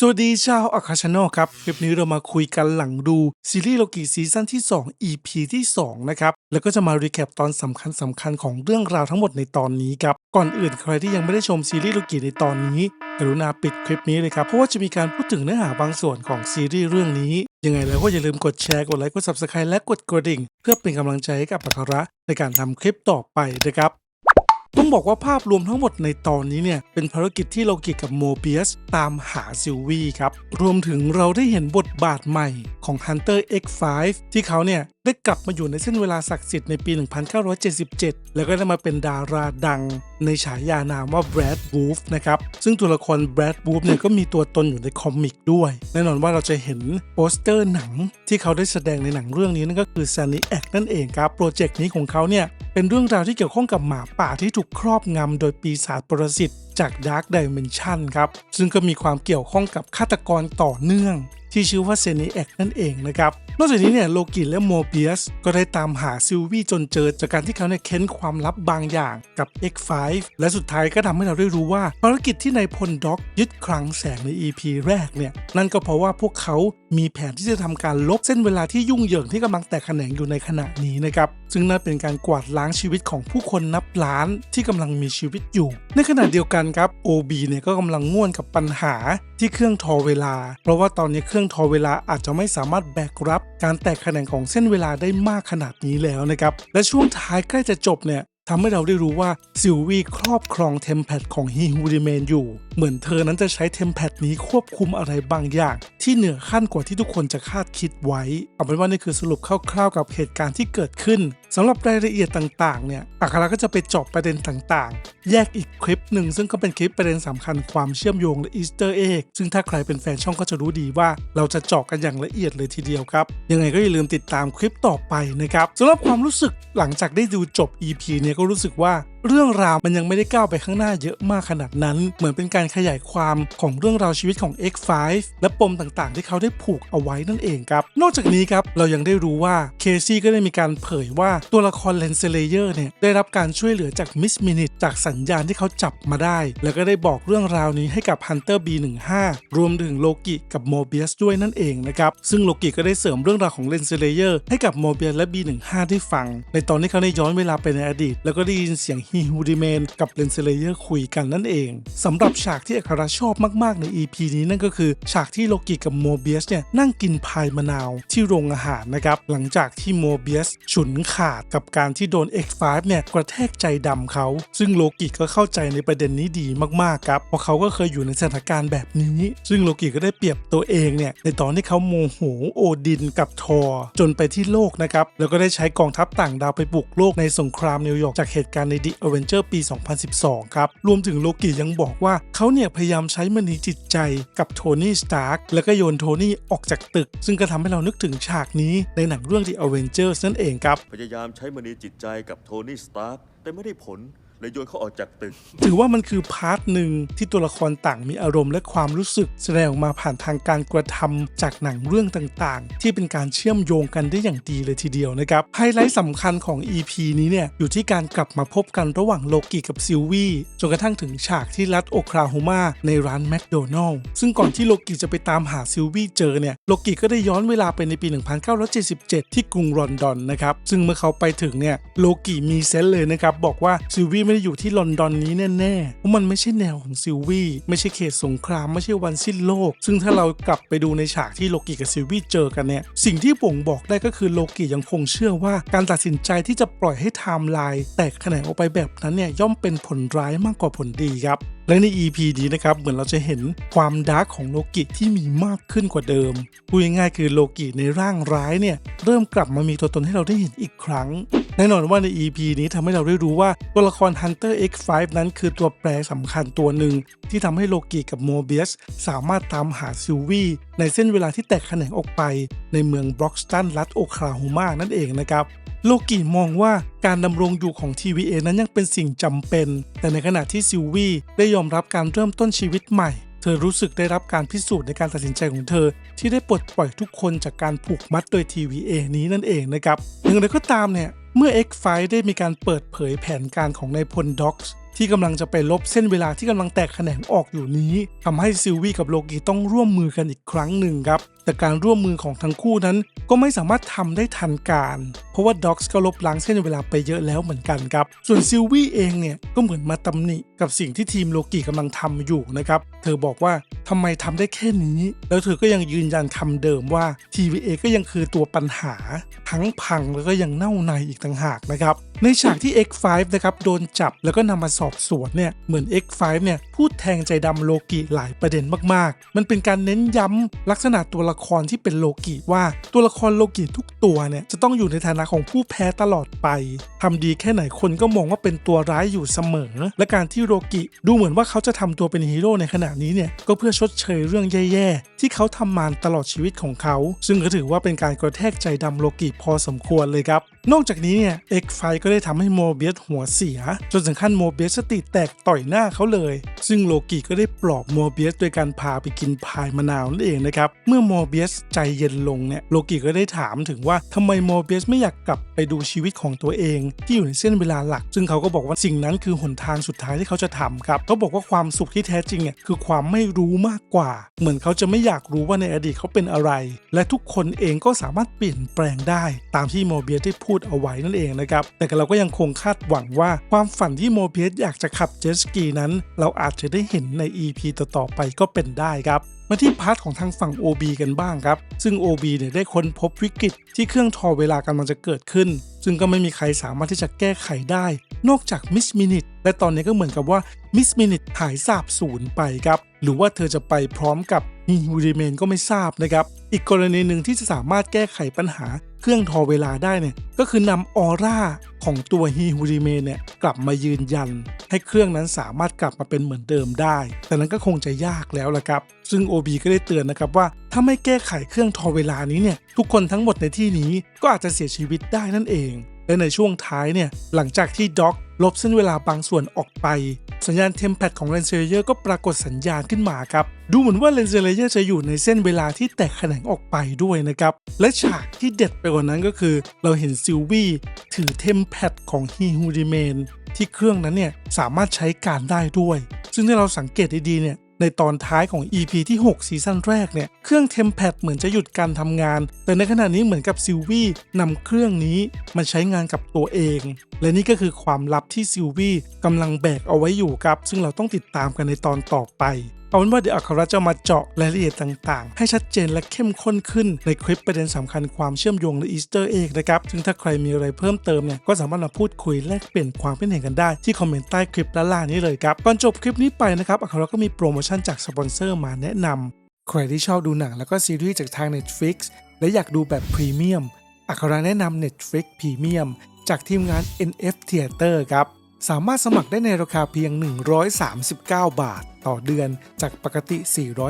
สวัสดีชาวอาคาช n น l ครับ คลิปนี้เรามาคุยกันหลังดู ซีรีส์โลกิซีซั่นที่ 2 EP ที่ 2 นะครับ แล้วก็จะมารีแคปตอนสำคัญสำคัญของเรื่องราวทั้งหมดในตอนนี้ครับ ก่อนอื่นใครที่ยังไม่ได้ชมซีรีส์โลกิในตอนนี้ กรุณาปิดคลิปนี้เลยครับ เพราะว่าจะมีการพูดถึงเนื้อหาบางส่วนของซีรีส์เรื่องนี้ ยังไงแล้วก็อย่าลืมกดแชร์กดไลค์กด subscribe และกดกระดิ่ง เพื่อเป็นกำลังใจให้กับอัคระในการทำคลิปต่อไปนะครับ ต้องบอกว่าภาพรวมทั้งหมดในตอนนี้เนี่ย เป็นภารกิจที่โลกิกับโมเบียสตามหาซิลวีครับ รวมถึงเราได้เห็นบทบาทใหม่ของ Hunter X5 ที่เขาเนี่ยได้กลับมาอยู่ในเส้นเวลาศักดิ์สิทธิ์ในปี 1977 แล้วก็ได้มาเป็นดาราดัง ในฉายานามว่าแบรดบูฟนะครับ ซึ่งตัวละครแบรดบูฟเนี่ยก็มีตัวตนอยู่ในคอมิกด้วย แน่นอนว่าเราจะเห็นโปสเตอร์หนังที่เขาได้แสดงในหนังเรื่องนี้นั่นก็คือ s a n n y X นั่นเองครับ โปรเจกต์นี้ของเขาเนี่ย เป็นเรื่องราวที่เกี่ยวข้องกับหมาป่าที่ถูกครอบงำโดยปีศาจปรสิตจาก Dark Dimension ครับ ซึ่งก็มีความเกี่ยวข้องกับฆาตกรต่อเนื่อง ที่ชื่อว่าเซนิเอกนั่นเองนะครับ นอกจากนี้เนี่ยโลกิและโมเบียสก็ได้ตามหาซิลวี่จนเจอจากการที่เขาเนี่ยเค้นความลับบางอย่างกับ X5 และสุดท้ายก็ทำให้เราได้รู้ว่าภารกิจที่นายพลด็อกยึดคลังแสงใน EP แรกเนี่ยนั่นก็เพราะว่าพวกเขามีแผนที่จะทำการลบเส้นเวลาที่ยุ่งเหยิงที่กำลังแตกแขนงอยู่ในขณะนี้นะครับซึ่งนั่นเป็นการกวาดล้างชีวิตของผู้คนนับล้านที่กำลังมีชีวิตอยู่ ในขณะเดียวกันครับ OB เนี่ยก็กำลังง่วนกับปัญหาที่เครื่องทอเวลา เพราะว่าตอนนี้เครื่องทอเวลาอาจจะไม่สามารถแบกรับการแตกแขนงของเส้นเวลาได้มากขนาดนี้แล้วนะครับ และช่วงท้ายใกล้จะจบเนี่ยทำให้เราได้รู้ว่าซิลวีครอบครองเทมเพลตของฮีฮูดิเมนอยู่ เหมือนเธอนั้นจะใช้เทมเพลตนี้ควบคุมอะไรบางอย่าง ที่เหนือขั้นกว่าที่ทุกคนจะคาดคิดไว้เอาเป็นว่านี่คือสรุปคร่าวๆกับเหตุการณ์ที่เกิดขึ้นสำหรับรายละเอียดต่างๆเนี่ยอัคราก็จะไปเจาะประเด็นต่างๆ แยกอีกคลิปหนึ่งซึ่งก็เป็นคลิปประเด็นสำคัญความเชื่อมโยงและอีสเตอร์เอ็กซึ่งถ้าใครเป็นแฟนช่องก็จะรู้ดีว่าเราจะเจาะกันอย่างละเอียดเลยทีเดียวครับ ยังไงก็อย่าลืมติดตามคลิปต่อไปนะครับสำหรับความรู้สึกหลังจากได้ดูจบ EP เนี่ยก็รู้สึกว่า เรื่องราวมันยังไม่ได้ก้าวไปข้างหน้าเยอะมากขนาดนั้น เหมือนเป็นการขยายความของเรื่องราวชีวิตของ X5 และปมต่างๆ ที่เขาได้ผูกเอาไว้นั่นเองครับ นอกจากนี้ครับเรายังได้รู้ว่าเคซี่ก็ได้มีการเผยว่าตัวละครเลนเซเลเยอร์เนี่ยได้รับการช่วยเหลือจากมิสมินิทจากสัญญาณที่เขาจับมาได้ แล้วก็ได้บอกเรื่องราวนี้ให้กับ Hunter B15 รวมถึงโลกิกับโมเบียสด้วยนั่นเองนะครับซึ่งโลกิก็ได้เสริมเรื่องราวของเลนเซเลเยอร์ให้กับโมเบียสและ B15 ได้ฟัง ในตอนที่เขาได้ย้อนเวลาไปในอดีต แล้วก็ได้ยินเสียงฮีฮูดิเมนกับเลนเซเลเยอร์คุยกันนั่นเองสำหรับฉากที่อัคราชอบมากๆใน EP นี้นั่นก็คือ ฉากที่โลกิกับโมเบียสเนี่ยนั่งกินพายมะนาวที่โรงอาหารนะครับ หลังจากที่โมเบียสฉุนขาดกับการที่โดน X5 เนี่ยกระแทกใจดำเขา ซึ่งโลกิก็เข้าใจในประเด็นนี้ดีมากๆครับเพราะเขาก็เคยอยู่ในสถานการณ์แบบนี้ ซึ่งโลกิก็ได้เปรียบตัวเองเนี่ยในตอนที่เขาโมโหโอดินกับทอร์จนไปที่โลกนะครับแล้วก็ได้ใช้กองทัพต่างดาวไปบุกโลกในสงครามนิวยอร์กจากเหตุการณ์ใน Avenger ปี 2012 ครับ รวมถึงโลกิยังบอกว่าเขาเนี่ยพยายามใช้มณีจิตใจกับโทนี่สตาร์กแล้วก็โยนโทนี่ออกจากตึก ซึ่งก็ทำให้เรานึกถึงฉากนี้ในหนังเรื่อง The Avengers นั่นเองครับ พยายามใช้มณีจิตใจกับโทนี่สตาร์กแต่ไม่ได้ผล เลยโยนเขาออกจากตึก ถือว่ามันคือพาร์ทหนึ่งที่ตัวละครต่างมีอารมณ์และความรู้สึก แสดงออกมาผ่านทางการกระทำจากหนังเรื่องต่างๆ ที่เป็นการเชื่อมโยงกันได้อย่างดีเลยทีเดียวนะครับไฮไลท์สำคัญของ EP นี้เนี่ยอยู่ที่การกลับมาพบกันระหว่างโลกิกับซิลวี่จนกระทั่งถึงฉากที่รัฐโอคลาโฮมาในร้านแมคโดนัลล์ซึ่งก่อนที่โลกิจะไปตามหาซิลวี่เจอเนี่ยโลกิก็ได้ย้อนเวลาไปในปี 1977 ที่กรุงลอนดอนนะครับซึ่งเมื่อเขาไปถึงเนี่ยโลกิมีเซนเลยนะครับบอกว่าซิลวี่ไม่ได้อยู่ที่ลอนดอนนี้แน่ๆเพราะมันไม่ใช่แนวของซิลวี่ไม่ใช่เขตสงครามไม่ใช่วันสิ้นโลก ซึ่งถ้าเรากลับไปดูในฉากที่โลกิกับซิลวี่เจอกันเนี่ยสิ่งที่บ่งบอกได้ก็คือโลกิยังคงเชื่อว่าการตัดสินใจที่จะปล่อยให้ไทม์ไลน์แตกแขนงออกไปแบบนั้นเนี่ยย่อมเป็นผลร้ายมากกว่าผลดีครับ และใน EP นี้นะครับเหมือนเราจะเห็นความดาร์กของโลกิที่มีมากขึ้นกว่าเดิมพูดง่ายๆคือโลกิในร่างร้ายเนี่ยเริ่มกลับมามีตัวตนให้เราได้เห็นอีกครั้ง แน่นอนว่าใน EP นี้ทำให้เราได้รู้ว่าตัวละคร Hunter X5 นั้นคือตัวแปรสำคัญตัวหนึ่งที่ทำให้โลกิกับโมเบียสสามารถตามหาซิลวีในเส้นเวลาที่แตกแขนงออกไป ในเมืองบล็อกสตันรัฐโอคลาโฮมานั่นเองนะครับโลกิมองว่าการดำรงอยู่ของ TVA นั้นยังเป็นสิ่งจำเป็น แต่ในขณะที่ซิลวีได้ยอมรับการเริ่มต้นชีวิตใหม่ เธอรู้สึกได้รับการพิสูจน์ในการตัดสินใจของเธอ ที่ได้ปลดปล่อยทุกคนจากการผูกมัดโดย TVA นี้นั่นเองนะครับอย่างไรก็ตามเนี่ย เมื่อ X5 ได้มีการเปิดเผยแผนการของนายพลด็อกส์ ที่กำลังจะไปลบเส้นเวลาที่กำลังแตกแขนงออกอยู่นี้ทำให้ซิลวี่กับโลกิต้องร่วมมือกันอีกครั้งหนึ่งครับ แต่การร่วมมือของทั้งคู่นั้น ก็ไม่สามารถทำได้ทันการ เพราะว่าด็อกส์ก็ลบล้างเส้นเวลาไปเยอะแล้วเหมือนกันครับ ส่วนซิลวี่เองเนี่ยก็เหมือนมาตำหนิกับสิ่งที่ทีมโลกิกำลังทำอยู่นะครับ เธอบอกว่าทำไมทำได้แค่นี้ แล้วเธอก็ยังยืนยันคำเดิมว่า TVA ก็ยังคือตัวปัญหา ทั้งพังแล้วก็ยังเน่าในอีกต่างหากนะครับในฉากที่ X5 นะครับโดนจับแล้วก็นำมาสอบสวนเนี่ยเหมือน X5 เนี่ยพูดแทงใจดำโลกิหลายประเด็นมากๆ มันเป็นการเน้นย้ำลักษณะตัวละครที่เป็นโลกิว่าตัวละครโลกิทุกตัวเนี่ยจะต้องอยู่ในฐานะของผู้แพ้ตลอดไปทำดีแค่ไหนคนก็มองว่าเป็นตัวร้ายอยู่เสมอ และการที่โลกิดูเหมือนว่าเขาจะทำตัวเป็นฮีโร่ในขณะนี้เนี่ยก็เพื่อชดเชยเรื่องแย่ๆ ที่เขาทำมาตลอดชีวิตของเขา ซึ่งก็ถือว่าเป็นการกระแทกใจดำโลกิพอสมควรเลยครับ นอกจากนี้เนี่ยเอ็กไฟก็ได้ทำให้โมเบียสหัวเสีย จนถึงขั้นโมเบียสสติแตกต่อยหน้าเขาเลย ซึ่งโลกิก็ได้ปลอบโมเบียสโดยการพาไปกินพายมะนาวนั่นเองนะครับ เมื่อโมเบียสใจเย็นลงเนี่ยโลกิก็ได้ถามถึงว่าทำไมโมเบียสไม่อยากกลับไปดูชีวิตของตัวเอง ที่อยู่ในเส้นเวลาหลัก ซึ่งเขาก็บอกว่าสิ่งนั้นคือหนทางสุดท้ายที่เขาจะทำครับเขาบอกว่าความสุขที่แท้จริงเนี่ยคือความไม่รู้มากกว่า เหมือนเขาจะไม่อยากรู้ว่าในอดีตเขาเป็นอะไร และทุกคนเองก็สามารถเปลี่ยนแปลงได้ตามที่โมเบียสได้พูดเอาไว้นั่นเองนะครับ แต่เราก็ยังคงคาดหวังว่าความฝันที่โมเบียสอยากจะขับเจ็ตสกีนั้น เราอาจจะได้เห็นใน EP ต่อๆไปก็เป็นได้ครับมาที่พาร์ทของทางฝั่ง OB กันบ้างครับ ซึ่ง OB เนี่ยได้ค้นพบวิกฤตที่เครื่องทอเวลากำลังจะเกิดขึ้น ซึ่งก็ไม่มีใครสามารถที่จะแก้ไขได้ นอกจากมิสมินิทและตอนนี้ก็เหมือนกับว่ามิสมินิทหายสาบสูญไปครับ หรือว่าเธอจะไปพร้อมกับฮีฮูริเมนก็ไม่ทราบนะครับ อีกกรณีหนึ่งที่จะสามารถแก้ไขปัญหา เครื่องทอเวลาได้เนี่ยก็คือนำออร่าของตัวฮีฮูริเมเนี่ยกลับมายืนยัน ให้เครื่องนั้นสามารถกลับมาเป็นเหมือนเดิมได้ แต่นั้นก็คงจะยากแล้วละครับ ซึ่ง OB ก็ได้เตือนนะครับว่า ถ้าไม่แก้ไขเครื่องทอเวลานี้เนี่ยทุกคนทั้งหมดในที่นี้ก็อาจจะเสียชีวิตได้นั่นเอง และในช่วงท้ายเนี่ยหลังจากที่ด็อกลบเส้นเวลาบางส่วนออกไป สัญญาณเทมแพดของเลนเซเลเยอร์ก็ปรากฏสัญญาณขึ้นมาครับ ดูเหมือนว่าเลนเซเลเยอร์จะอยู่ในเส้นเวลาที่แตกแขนงออกไปด้วยนะครับ และฉากที่เด็ดไปกว่านั้นก็คือ เราเห็นซิลวี่ถือเทมแพดของฮีฮูดิเมนที่เครื่องนั้นเนี่ยสามารถใช้การได้ด้วย ซึ่งถ้าเราสังเกตดีๆเนี่ย ในตอนท้ายของ EP ที่ 6 ซีซั่นแรกเนี่ย เครื่องเทมเพลตเหมือนจะหยุดการทำงาน แต่ในขณะนี้เหมือนกับซิลวี่นำเครื่องนี้มาใช้งานกับตัวเอง และนี่ก็คือความลับที่ซิลวี่กำลังแบกเอาไว้อยู่ครับ ซึ่งเราต้องติดตามกันในตอนต่อไป เอาเป็นว่าเดี๋ยวอัครจะมาเจาะรายละเอียดต่างๆ ให้ชัดเจนและเข้มข้นขึ้นในคลิปประเด็นสำคัญความเชื่อมโยงและอีสเตอร์เอ็กนะครับ ซึ่งถ้าใครมีอะไรเพิ่มเติมเนี่ยก็สามารถมาพูดคุยแลกเปลี่ยนความคิดเห็นกันได้ที่คอมเมนต์ใต้คลิปด้านล่างนี้เลยครับ ก่อนจบคลิปนี้ไปนะครับอัครก็มีโปรโมชั่นจากสปอนเซอร์มาแนะนำใครที่ชอบดูหนังแล้วก็ซีรีส์จากทาง Netflix และอยากดูแบบพรีเมียมอัครแนะนำ Netflix Premium จากทีมงาน NF Theater ครับ สามารถสมัครได้ในราคาเพียง 139 บาท ต่อเดือนจากปกติ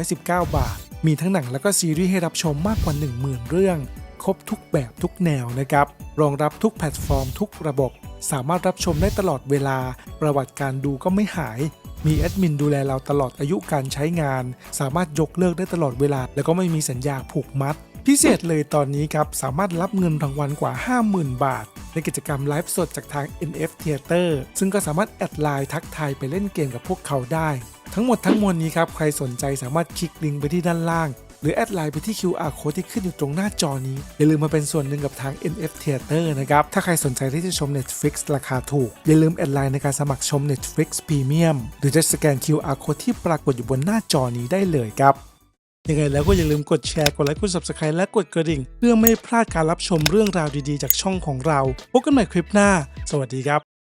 419 บาท มีทั้งหนังและก็ซีรีส์ให้รับชมมากกว่า 10,000 เรื่อง ครบทุกแบบทุกแนวนะครับ รองรับทุกแพลตฟอร์มทุกระบบ สามารถรับชมได้ตลอดเวลา ประวัติการดูก็ไม่หาย มีแอดมินดูแลเราตลอดอายุการใช้งาน สามารถยกเลิกได้ตลอดเวลา แล้วก็ไม่มีสัญญาผูกมัดพิเศษเลยตอนนี้ครับ สามารถรับเงินรางวัลกว่า 50,000 บาท ในกิจกรรมไลฟ์สดจากทาง NF Theater ซึ่งก็สามารถแอดไลน์ทักทายไปเล่นเกมกับพวกเขาได้ ทั้งหมดทั้งมวลนี้ครับ ใครสนใจสามารถคลิกลิงก์ไปที่ด้านล่าง หรือแอดไลน์ไปที่ QR code ที่ขึ้นอยู่ตรงหน้าจอนี้ อย่าลืมมาเป็นส่วนหนึ่งกับทาง NF Theater นะครับ ถ้าใครสนใจที่จะชม Netflix ราคาถูก อย่าลืมแอดไลน์ในการสมัครชม Netflix Premium หรือจะสแกน QR code ที่ปรากฏอยู่บนหน้าจอนี้ได้เลยครับยังไงแล้วก็อย่าลืมกดแชร์ กดไลค์ กด subscribe และกดกระดิ่ง เพื่อไม่พลาดการรับชมเรื่องราวดีๆ จากช่องของเรา พบกันใหม่คลิปหน้า สวัสดีครับ